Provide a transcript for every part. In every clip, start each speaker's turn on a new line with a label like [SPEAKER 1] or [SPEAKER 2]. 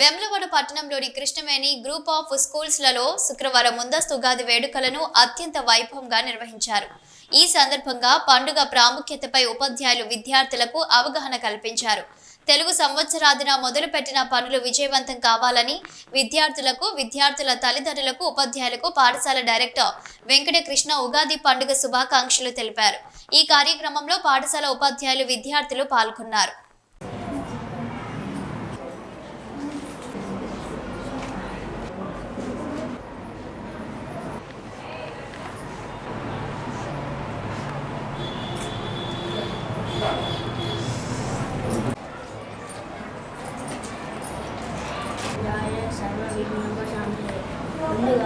[SPEAKER 1] వెమ్లవాడ పట్టణంలోని Krishnaveni group of స్కూల్స్లలో శుక్రవారం ముందస్తు ఉగాది వేడుకలను అత్యంత వైభవంగా నిర్వహించారు. ఈ సందర్భంగా పండుగ ప్రాముఖ్యతపై ఉపాధ్యాయులు విద్యార్థులకు అవగాహన కల్పించారు. తెలుగు సంవత్సరాదిన మొదలుపెట్టిన పనులు విజయవంతం కావాలని విద్యార్థులకు విద్యార్థుల తల్లిదండ్రులకు ఉపాధ్యాయులకు పాఠశాల డైరెక్టర్ వెంకటకృష్ణ ఉగాది పండుగ శుభాకాంక్షలు తెలిపారు. ఈ కార్యక్రమంలో పాఠశాల ఉపాధ్యాయులు విద్యార్థులు పాల్గొన్నారు.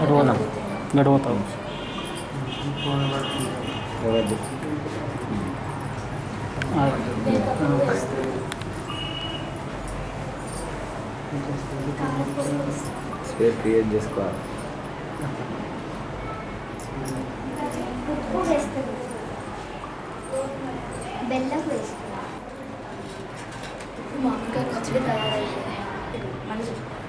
[SPEAKER 2] बेल्ला गड़वाता हूँ
[SPEAKER 3] स्पेस क्रिएट जिसको आप
[SPEAKER 4] ಬೆಲ್ಲ పచ్చడి తయారైంది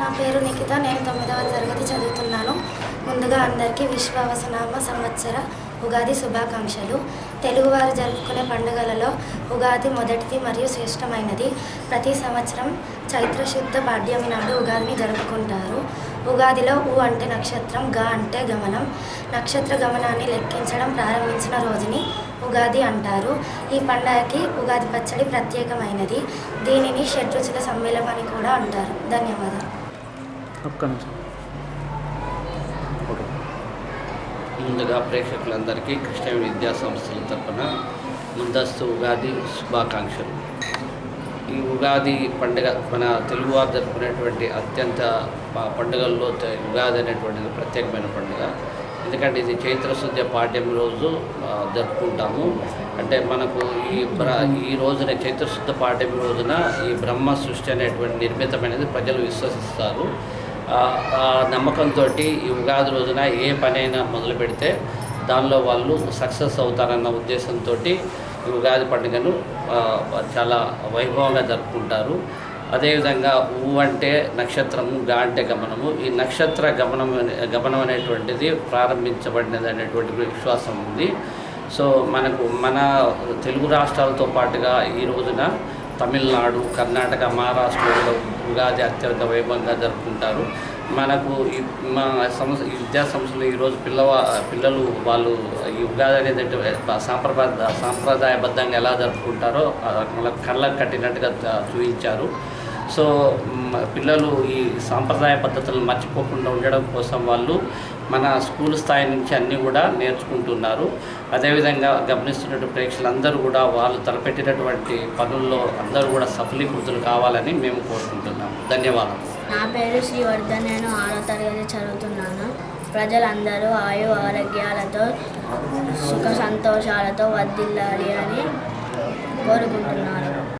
[SPEAKER 5] నా పేరు నిఖిత. నేను తొమ్మిదవ తరగతి చదువుతున్నాను. ముందుగా అందరికీ విశ్వావసనామ సంవత్సర ఉగాది శుభాకాంక్షలు. తెలుగువారు జరుపుకునే పండుగలలో ఉగాది మొదటిది మరియు శ్రేష్టమైనది. ప్రతి సంవత్సరం చైత్ర శుద్ధ పాడ్యమి నాడు ఉగాదిని జరుపుకుంటారు. ఉగాదిలో ఉ అంటే నక్షత్రం గా అంటే గమనం. నక్షత్ర గమనాన్ని లెక్కించడం ప్రారంభించిన రోజుని ఉగాది అంటారు. ఈ పండగకి ఉగాది పచ్చడి ప్రత్యేకమైనది. దీనిని షడ్రుచుల సమ్మేళం అని కూడా అంటారు. ధన్యవాదాలు.
[SPEAKER 6] ఒక్క నిమిషం.
[SPEAKER 2] ఓకే.
[SPEAKER 7] ముందుగా ప్రేక్షకులందరికీ కృష్ణ విద్యా సంస్థల తరఫున ముందస్తు ఉగాది శుభాకాంక్షలు. ఈ ఉగాది పండుగ మన తెలుగువారు జరుపుకునేటువంటి అత్యంత ప- పండుగల్లో ఉగాది అనేటువంటిది ప్రత్యేకమైన పండుగ. ఎందుకంటే ఇది చైత్ర శుద్ధ పాడ్యమి రోజు జరుపుకుంటాము. అంటే మనకు ఈ బ్ర ఈ రోజున చైత్ర శుద్ధ పాడ్యమి రోజున ఈ బ్రహ్మ సృష్టి అనేటువంటి నిర్మితమైనది ప్రజలు విశ్వసిస్తారు. నమ్మకంతో ఈ ఉగాది రోజున ఏ పనైనా మొదలు పెడితే దానిలో వాళ్ళు సక్సెస్ అవుతారన్న ఉద్దేశంతో ఈ ఉగాది పండుగను చాలా వైభవంగా జరుపుకుంటారు. అదేవిధంగా ఊ అంటే నక్షత్రము గా అంటే గమనము. ఈ నక్షత్ర గమనం గమనం అనేటువంటిది ప్రారంభించబడినది అనేటువంటి విశ్వాసం ఉంది. సో మనకు మన తెలుగు రాష్ట్రాలతో పాటుగా ఈ రోజున తమిళనాడు కర్ణాటక మహారాష్ట్రలో ఉగాది అత్యంత వైభవంగా జరుపుకుంటారు. మనకు మన సంస్థ విద్యా సంస్థలు ఈరోజు పిల్లవా పిల్లలు వాళ్ళు ఈ ఉగాది అనేది సాంప్రదాయ సాంప్రదాయబద్ధంగా ఎలా జరుపుకుంటారో ఆ, కళ్ళకు కట్టినట్టుగా చూపించారు సో పిల్లలు ఈ సాంప్రదాయ పద్ధతులను మర్చిపోకుండా ఉండడం కోసం వాళ్ళు మన స్కూల్ స్థాయి నుంచి అన్నీ కూడా నేర్చుకుంటున్నారు. అదేవిధంగా గమనిస్తున్నటువంటి ప్రేక్షకులందరూ కూడా వాళ్ళు తలపెట్టినటువంటి పనుల్లో అందరూ కూడా సఫలీకృతులు కావాలని మేము కోరుకుంటున్నాం. ధన్యవాదాలు.
[SPEAKER 8] నా పేరు శ్రీవర్ధన్. నేను ఆరో తరగతి చదువుతున్నాను. ప్రజలందరూ ఆయు ఆరోగ్యాలతో సుఖ సంతోషాలతో వర్దిల్లాలి అని కోరుకుంటున్నాను